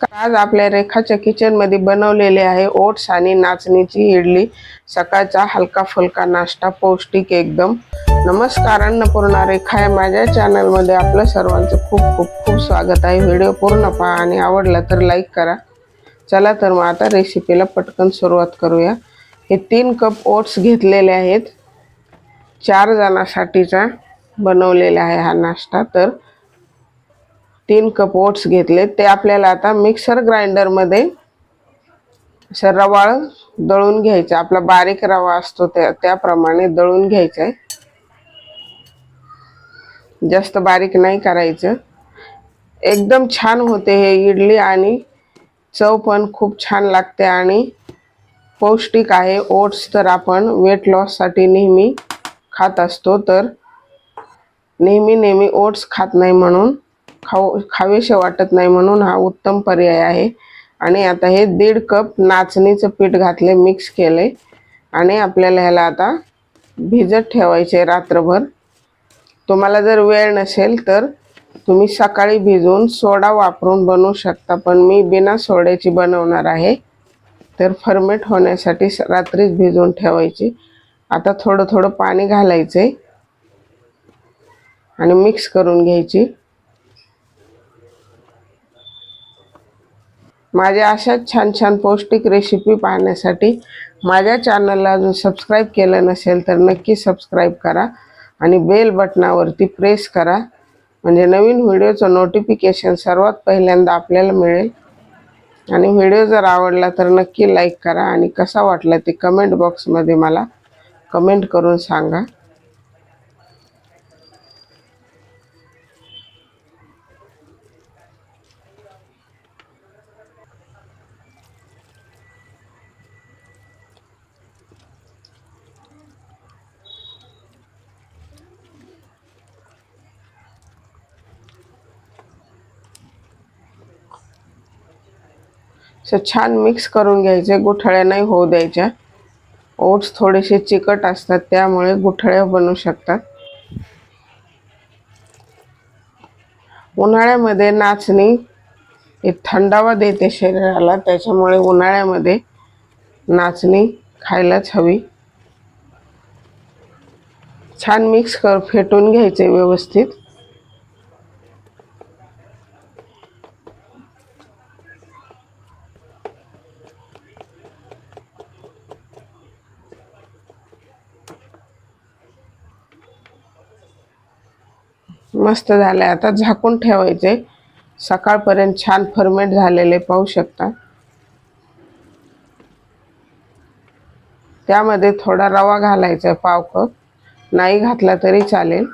आज आपल्या रेखाच्या किचनमध्ये बनवलेले आहे ओट्स आणि नाचणीची इडली. सकाळचा हलका फुलका नाश्ता पौष्टिक एकदम. नमस्कार अन्नपूर्णा रेखा आहे. माझ्या चॅनलमध्ये आपलं सर्वांचं खूप खूप खूप स्वागत आहे. व्हिडिओ पूर्ण पहा आणि आवडला तर लाईक करा. चला तर मग आता रेसिपीला पटकन सुरुवात करूया. हे तीन कप ओट्स घेतलेले आहेत. चार जणांसाठीचा बनवलेला आहे हा नाश्ता. तर तीन कप ओट्स घेतले ते आपल्याला आता मिक्सर ग्राइंडरमध्ये असं रवाळ दळून घ्यायचा. आपला बारीक रवा असतो त्या त्याप्रमाणे दळून घ्यायचं आहे जास्त बारीक नाही करायचं. एकदम छान होते हे इडली आणि चव पण खूप छान लागते आणि पौष्टिक आहे. ओट्स तर आपण वेट लॉससाठी नेहमी खात असतो तर नेहमी नेहमी ओट्स खात नाही म्हणून. खाऊ खावेसे वाटत नाही म्हणून हा उत्तम पर्याय आहे. आणि आता हे दीड कप नाचणीचं पीठ घातले मिक्स केले. आणि आपल्याला ह्याला आता भिजत ठेवायचे रात्रभर. तुम्हाला जर वेळ नसेल तर तुम्ही सकाळी भिजवून सोडा वापरून बनवू शकता पण मी बिना सोड्याची बनवणार आहे. तर फर्मेट होण्यासाठी स- रात्रीच भिजवून ठेवायची. आता थोडं थोडं पाणी घालायचे. आणि मिक्स करून घ्यायची. माझ्या अशाच छान छान पौष्टिक रेसिपी पाहण्यासाठी माझ्या चॅनलला अजून सबस्क्राईब केलं नसेल तर नक्की सबस्क्राईब करा आणि बेल बटनावरती प्रेस करा. म्हणजे नवीन व्हिडिओचं नोटिफिकेशन सर्वात पहिल्यांदा आपल्याला मिळेल. आणि व्हिडिओ जर आवडला तर नक्की लाईक करा आणि कसा वाटला ते कमेंट बॉक्समध्ये मला कमेंट करून सांगा. असं छान मिक्स करून घ्यायचे. गुठळ्या नाही होऊ द्यायच्या. ओट्स थोडेसे चिकट असतात त्यामुळे गुठळ्या बनू शकतात. उन्हाळ्यामध्ये नाचणी हे थंडावा देते शरीराला त्याच्यामुळे उन्हाळ्यामध्ये नाचणी खायलाच हवी. छान मिक्स कर फेटून घ्यायचे व्यवस्थित. मस्त झाले आता झाकून ठेवायचे सकाळपर्यंत छान फर्मेट झालेले पाहू शकता. त्यामध्ये थोडा रवा घालायचा आहे पाव कप नाही घातला तरी चालेल.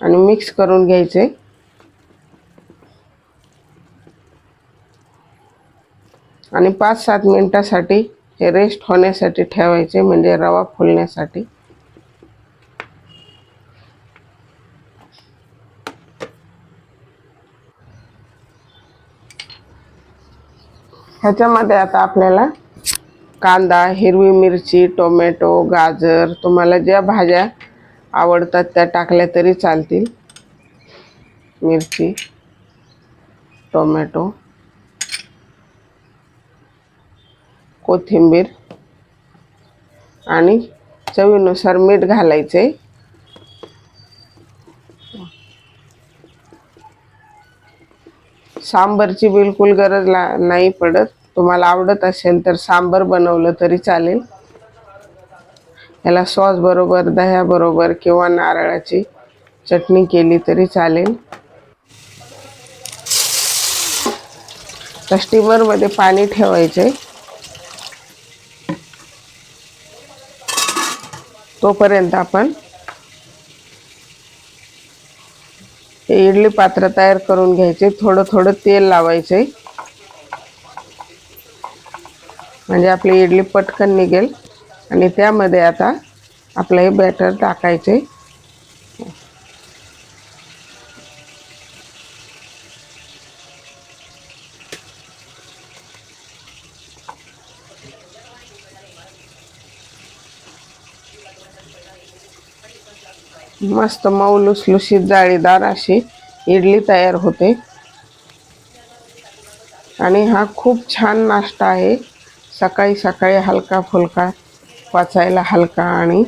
आणि मिक्स करून घ्यायचे आणि पाच सात मिनिटासाठी हे रेस्ट होण्यासाठी ठेवायचे म्हणजे रवा फुलण्यासाठी. ह्याच्यामध्ये आता आपल्याला कांदा हिरवी मिरची टोमॅटो गाजर तुम्हाला ज्या भाज्या आवडतात त्या टाकल्या तरी चालतील. मिरची टोमॅटो कोथिंबीर आणि चवीनुसार मीठ घालायचे सांबरची बिलकुल गरज ला नाही पडत. तुम्हाला आवडत असेल तर सांबर बनवलं तरी चालेल. याला सॉस बरोबर दह्याबरोबर किंवा नारळाची चटणी केली तरी चालेल. स्टीमरमध्ये पाणी ठेवायचे तोपर्यंत आपण इडली पात्र तयार करून घ्यायचे. थोडं थोडं तेल लावायचे. म्हणजे आपली इडली पटकन निघेल. आणि त्यामध्ये आता आपलं हे बॅटर टाकायचे. मस्त मऊ लुसलुशीत जाळीदार अशी इडली तयार होते. आणि हा खूप छान नाश्ता आहे. सकाळी सकाळी हलका फुलका पचायला हलका आणि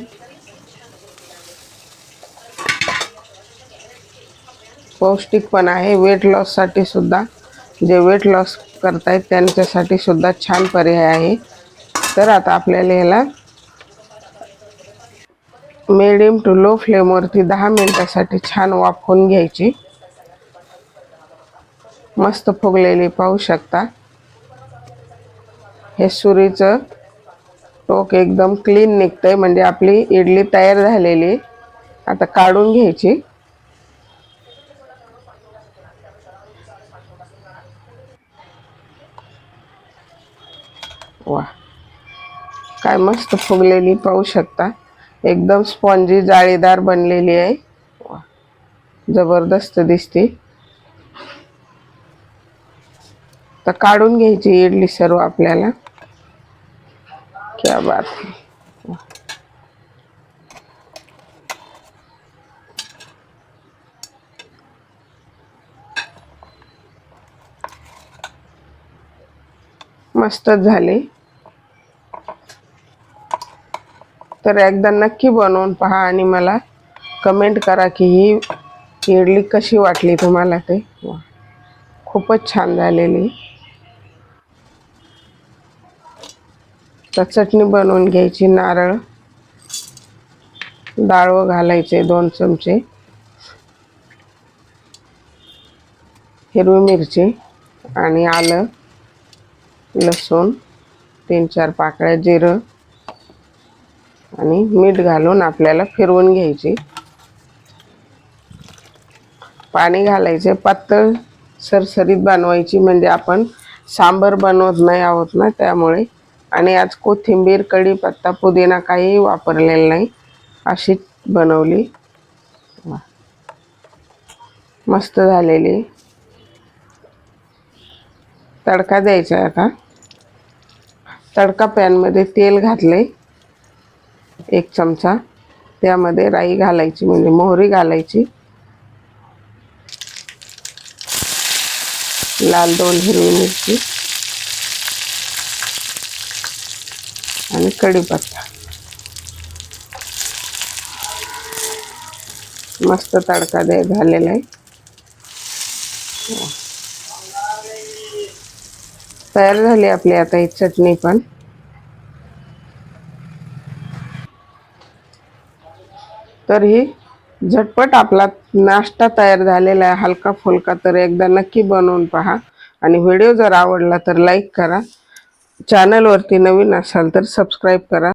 पौष्टिक पण आहे. वेट लॉससाठी सुद्धा जे वेट लॉस करतायत त्यांच्यासाठी सुद्धा छान पर्याय आहे. तर आता आपल्याला याला मिडियम टू लो फ्लेमवरती दहा मिनिटासाठी छान वाफवून घ्यायची. मस्त फुगलेली पाहू शकता. हे सुरीचं टोक एकदम क्लीन निघतंय. म्हणजे आपली इडली तयार झालेली. आता काढून घ्यायची. वा काय मस्त फुगलेली पाहू शकता. एकदम स्पॉन्जी जाळीदार बनलेली आहे. जबरदस्त दिसते. तर काढून घ्यायची इडली सर्व आपल्याला. क्या बात है. मस्तच झाले. तर एकदा नक्की बनवून पहा आणि मला कमेंट करा की ही इडली कशी वाटली तुम्हाला ते. खूपच छान झालेली. तर चटणी बनवून घ्यायची नारळ डाळ घालायचे दोन चमचे हिरवी मिरची आणि आलं लसूण तीन चार पाकळ्या जिरं आणि मीठ घालून आपल्याला फिरवून घ्यायची. पाणी घालायचे पातळ सरसरीत बनवायची म्हणजे आपण सांबर बनवत नाही आहोत ना त्यामुळे. आणि आज कोथिंबीर कढीपत्ता पुदिना काहीही वापरलेला नाही. अशीच बनवली. मस्त झालेली. तडका द्यायचा आता. तडका पॅनमध्ये तेल घातले एक चमचा. त्यामध्ये राई घालायची म्हणजे मोहरी घालायची. लाल दोन हिरवी मिरची. आणि कढीपत्ता. मस्त तडका दे झालेला आहे. तयार झाली आपली आता ही चटणी पण. तर ही झटपट आपला नाश्ता तयार झालेला आहे. हलका फुलका तर एकदा नक्की बनवून पहा. आणि व्हिडिओ जर आवडला तर लाईक करा. चॅनलवरती नवीन असाल तर सबस्क्राईब करा.